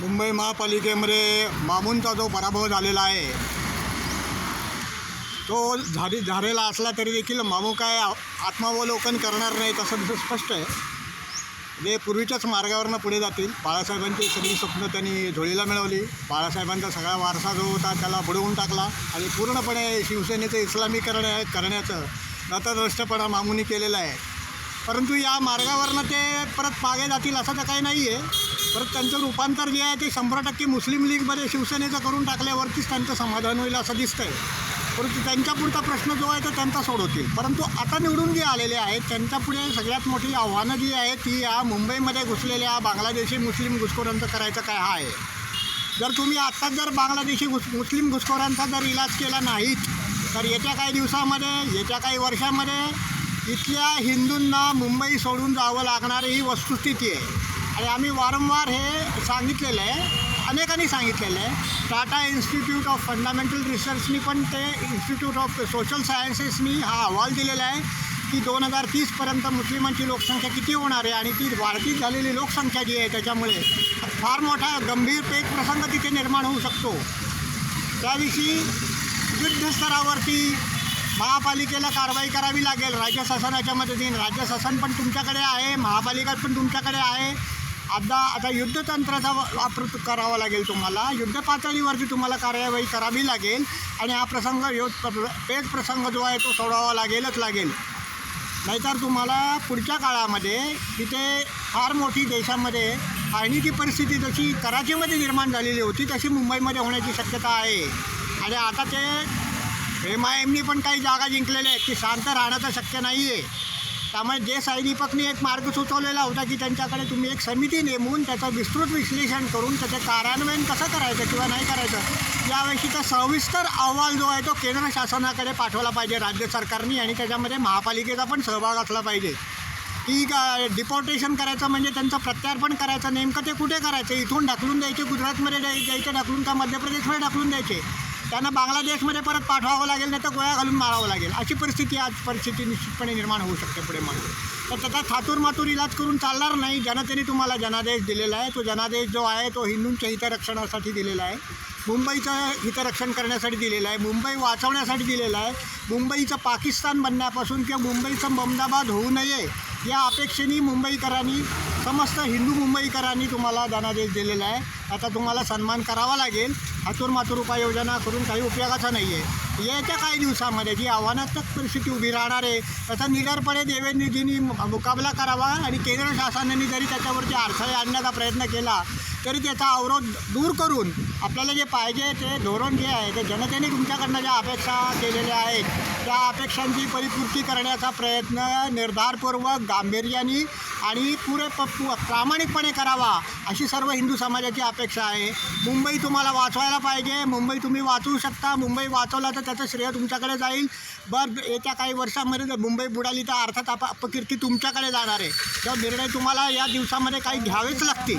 मुंबई महापालिकेमध्ये मामूंचा जो पराभव झालेला आहे तो झाली झालेला असला तरी देखील मामू काय आत्मावलोकन करणार नाही तसं तसं स्पष्ट आहे. ते पूर्वीच्याच मार्गावरनं पुढे जातील बाळासाहेबांची सगळी स्वप्न त्यांनी झोळीला मिळवली. बाळासाहेबांचा सगळा वारसा जो होता त्याला बुडवून टाकला. आणि पूर्णपणे शिवसेनेचं इस्लामीकरण करण्याचं नतद्रष्टपणा मामूनी केलेला आहे. परंतु या मार्गावरनं ते परत मागे जातील असं तर काही नाही आहे परत त्यांचं रूपांतर जे आहे ते शंभर टक्के मुस्लिम लीगमध्ये शिवसेनेचं करून टाकल्यावरतीच त्यांचं समाधान होईल असं दिसतंय. परंतु त्यांच्या पुढचा प्रश्न जो आहे तो त्यांचा सोडवतील. परंतु आता निवडून जे आलेले आहेत त्यांच्यापुढे सगळ्यात मोठी आव्हानं जी आहेत ती या मुंबईमध्ये घुसलेल्या बांगलादेशी मुस्लिम घुसखोरांचं करायचं काय हा आहे? जर तुम्ही आत्ताच जर बांगलादेशी घुस मुस्लिम घुसखोरांचा जर इलाज केला नाहीत तर येत्या काही दिवसामध्ये येत्या काही वर्षामध्ये इथल्या हिंदूंना मुंबई सोडून जावं लागणारी ही वस्तुस्थिती आहे. आणि आम्ही वारंवार हे सांगितलेलं आहे अनेकांनी सांगितलेलं आहे. टाटा इन्स्टिट्यूट ऑफ फंडामेंटल रिसर्चनी पण ते इन्स्टिट्यूट ऑफ सोशल सायन्सेसनी हा अहवाल दिलेला आहे की दोन हजार तीसपर्यंत मुस्लिमांची लोकसंख्या किती होणार आहे आणि ती वाढती झालेली लोकसंख्या जी आहे त्याच्यामुळे फार मोठा गंभीर एक प्रसंग तिथे निर्माण होऊ शकतो. त्याविषयी युद्धस्तरावरती महापालिकेला कारवाई करावी लागेल. राज्य शासनाच्या मदतीने. राज्य शासन पण तुमच्याकडे आहे. महापालिका पण तुमच्याकडे आहे. आता आता युद्धतंत्राचा वापर करावा लागेल तुम्हाला. युद्ध पातळीवरती तुम्हाला कार्यवाही करावी लागेल. आणि हा प्रसंग यो पेच प्रसंग जो आहे तो सोडावा लागेलच लागेल. नाहीतर तुम्हाला पुढच्या काळामध्ये तिथे फार मोठी देशामध्ये फायनीची परिस्थिती जशी कराचीमध्ये निर्माण झालेली होती तशी मुंबईमध्ये होण्याची शक्यता आहे. आणि आता ते एम आय एमनी पण काही जागा जिंकलेल्या आहेत. की शांत राहणं तर शक्य नाही आहे त्यामुळे जे सैनिकांनी एक मार्ग सुचवलेला होता की त्यांच्याकडे तुम्ही एक समिती नेमून त्याचं विस्तृत विश्लेषण करून त्याचं कार्यान्वयन कसं करायचं किंवा नाही करायचं याविषयीचा सविस्तर अहवाल जो आहे तो केंद्र शासनाकडे पाठवला पाहिजे राज्य सरकारने आणि त्याच्यामध्ये महापालिकेचा पण सहभाग असला पाहिजे. की डिपोर्टेशन करायचं म्हणजे त्यांचं प्रत्यार्पण करायचं नेमकं ते कुठे करायचं? इथून ढकलून द्यायचे गुजरातमध्ये द्यायचे ढकलून का मध्य प्रदेशमध्ये ढकलून द्यायचे? त्यांना बांगलादेशमध्ये परत पाठवावं लागेल नाही तर गोळ्या घालून मारावं लागेल. अशी परिस्थिती आज परिस्थिती निश्चितपणे निर्माण होऊ शकते पुढे मागे. तर त्याचा थातूर मातूर इलाज करून चालणार नाही. जनतेने तुम्हाला जनादेश दिलेला आहे. तो जनादेश जो आहे तो हिंदूंच्या हितरक्षणासाठी दिलेला आहे. मुंबईचं हितरक्षण करण्यासाठी दिलेलं आहे. मुंबई वाचवण्यासाठी दिलेलं आहे. मुंबईचं पाकिस्तान बनण्यापासून किंवा मुंबईचं बमदाबाद होऊ नये या अपेक्षेने मुंबईकरांनी समस्त हिंदू मुंबईकरांनी तुम्हाला धनादेश दिलेला आहे. आता तुम्हाला सन्मान करावा लागेल. हातूर मातूर उपाययोजना करून काही उपयोगाचा नाही आहे येत्या काही दिवसामध्ये जी आव्हानात्मक परिस्थिती उभी राहणार आहे त्याचा निडरपणे देवेंद्रजींनी मुकाबला करावा आणि केंद्र शासनाने जरी त्याच्यावरती अडथळे आणण्याचा प्रयत्न केला तरी त्याचा अवरोध दूर करून आपल्याला जे पाहिजे ते धोरण जे आहे ते जनतेने तुमच्याकडनं ज्या अपेक्षा केलेल्या आहेत त्या अपेक्षांची परिपूर्ती करण्याचा प्रयत्न निर्धारपूर्वक गांभीर्याने आणि पुरे प प्रामाणिकपणे करावा अशी सर्व हिंदू समाजाची अपेक्षा आहे. मुंबई तुम्हाला वाचवायला पाहिजे मुंबई तुम्ही वाचवू शकता मुंबई वाचवला तर त्याचं श्रेय तुमच्याकडे जाईल. बरं येत्या काही वर्षामध्ये जर मुंबई बुडाली तर अर्थात अप अपकीर्ती तुमच्याकडे जाणार आहे. तेव्हा निर्णय तुम्हाला या दिवसामध्ये काही घ्यावेच लागतील.